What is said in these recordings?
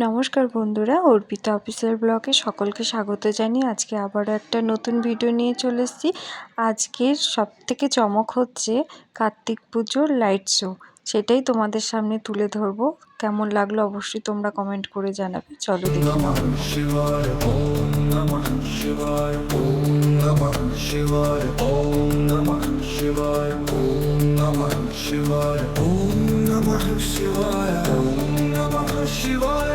নমস্কার বন্ধুরা অর্পিতা অফিসিয়াল ব্লগে সকলকে স্বাগত জানিয়ে আজকে আবারও একটা নতুন ভিডিও নিয়ে চলে এসেছি আজকের সবথেকে চমক হচ্ছে কার্তিক পুজোর লাইট শো সেটাই তোমাদের সামনে তুলে ধরবো কেমন লাগল অবশ্যই তোমরা কমেন্ট করে জানাবে চলো দেখে নাও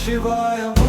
शिवाय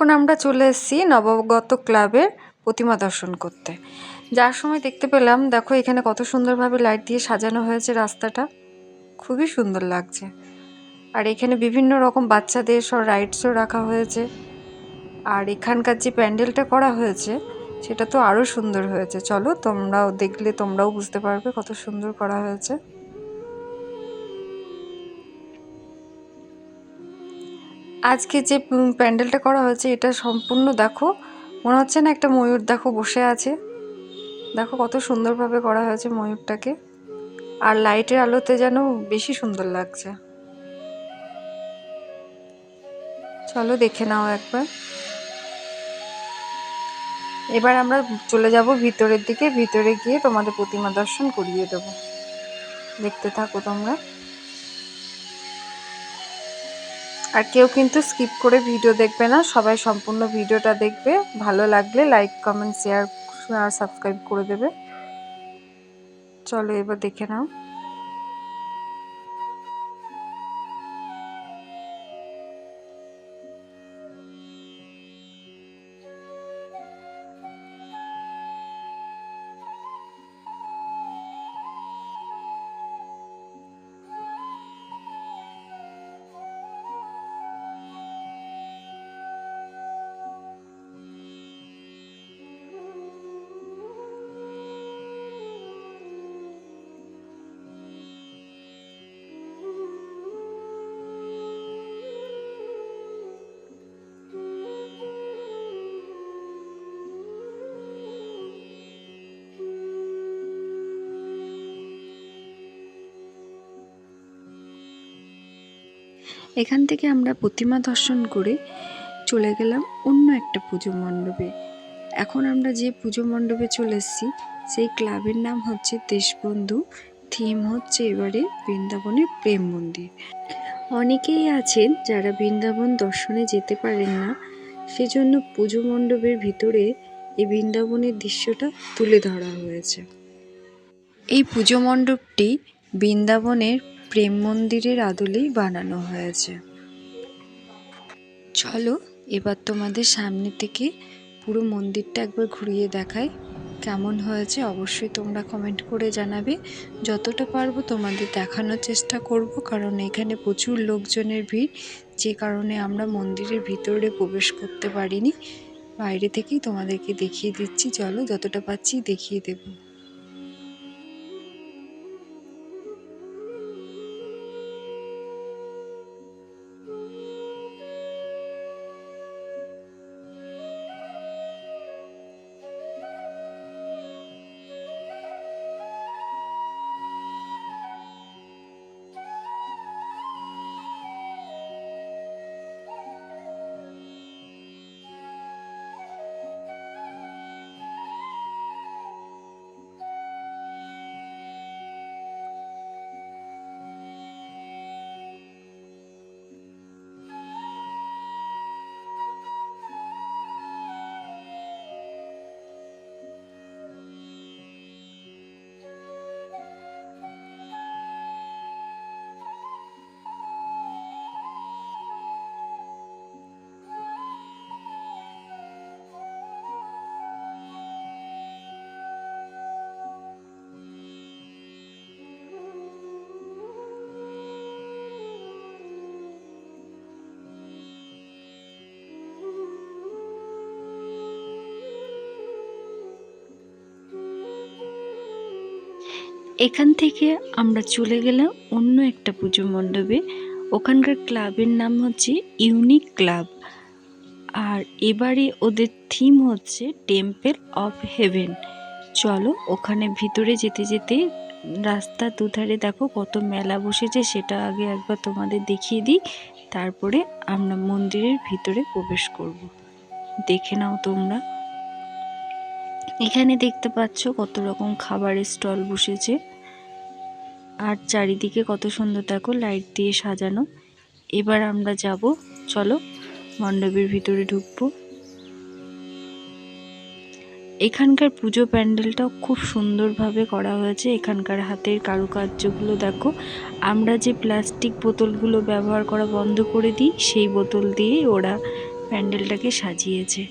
এখন আমরা চলে এসেছি নবগত ক্লাবের প্রতিমা দর্শন করতে। যার সময় দেখতে পেলাম, দেখো এখানে কত সুন্দরভাবে লাইট দিয়ে সাজানো হয়েছে রাস্তাটা। খুবই সুন্দর লাগছে। আর এখানে বিভিন্ন রকম বাচ্চাদের সব রাইডসও রাখা হয়েছে। আর এখানকার যে প্যান্ডেলটা করা হয়েছে, সেটা তো আরও সুন্দর হয়েছে। চলো তোমরাও দেখলে তোমরাও বুঝতে পারবে কত সুন্দর করা হয়েছে। আজকে যে প্যান্ডেলটা করা হয়েছে, এটা সম্পূর্ণ দেখো। মনে হচ্ছে না একটা ময়ূর দেখো বসে আছে। দেখো কত সুন্দরভাবে করা হয়েছে ময়ূরটাকে। আর লাইটের আলোতে যেন বেশি সুন্দর লাগছে। চলো দেখে নাও একবার। এবার আমরা চলে যাব ভিতরের দিকে। ভিতরে গিয়ে তোমাদের প্রতিমা দর্শন করিয়ে দেবো। দেখতে থাকো তোমরা। আর কেউ কিন্তু স্কিপ করে ভিডিও দেখবে না, সবাই সম্পূর্ণ ভিডিওটা দেখবে। ভালো লাগলে লাইক, কমেন্ট, শেয়ার, আর সাবস্ক্রাইব করে দেবে। চলো এবার দেখে নাও। এখান থেকে আমরা প্রতিমা দর্শন করে চলে গেলাম অন্য একটা পুজো মণ্ডপে। এখন আমরা যে পুজো মণ্ডপে চলে এসেছি, সেই ক্লাবের নাম হচ্ছে দেশবন্ধু। থিম হচ্ছে এবারে বৃন্দাবনের প্রেম মন্দির। অনেকেই আছেন যারা বৃন্দাবন দর্শনে যেতে পারেন না, সেজন্য পুজো মণ্ডপের ভিতরে এই বৃন্দাবনের দৃশ্যটা তুলে ধরা হয়েছে। এই পুজো মণ্ডপটি বৃন্দাবনের প্রেম মন্দিরের আদলেই বানানো হয়েছে। চলো, এবার তোমাদের সামনে থেকে পুরো মন্দিরটা একবার ঘুরিয়ে দেখাই। কেমন হয়েছে অবশ্যই তোমরা কমেন্ট করে জানাবে। যতটা পারব তোমাদের দেখানোর চেষ্টা করব, কারণ এখানে প্রচুর লোকজনের ভিড়, যে কারণে আমরা মন্দিরের ভিতরে প্রবেশ করতে পারিনি। বাইরে থেকেই তোমাদেরকে দেখিয়ে দিচ্ছি। চলো, যতটা পাচ্ছি দেখিয়ে দেবো। এখান থেকে আমরা চলে গেলাম অন্য একটা পুজো মণ্ডপে। ওখানকার ক্লাবের নাম হচ্ছে ইউনিক ক্লাব। আর এবারে ওদের থিম হচ্ছে টেম্পেল অফ হেভেন চলো ওখানে ভিতরে যেতে যেতে রাস্তার দুধারে দেখো কত মেলা বসেছে, সেটা আগে একবার তোমাদের দেখিয়ে দিই। তারপরে আমরা মন্দিরের ভিতরে প্রবেশ করব। দেখে নাও তোমরা। এখানে দেখতে পাচ্ছ কত রকম খাবারের স্টল বসেছে। আর চারিদিকে কত সুন্দর দেখো লাইট দিয়ে সাজানো। এবার আমরা যাব, চলো, মণ্ডপের ভিতরে ঢুকবো। এখানকার পুজো প্যান্ডেলটাও খুব সুন্দরভাবে করা হয়েছে, এখানকার হাতের কারুকার্যগুলো দেখো। আমরা যে প্লাস্টিক বোতলগুলো ব্যবহার করা বন্ধ করে দিই, সেই বোতল দিয়েই ওরা প্যান্ডেলটাকে সাজিয়েছে।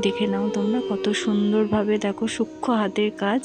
দেখে নাও তোমরা, কত সুন্দরভাবে দেখো, সূক্ষ্ম হাতের কাজ।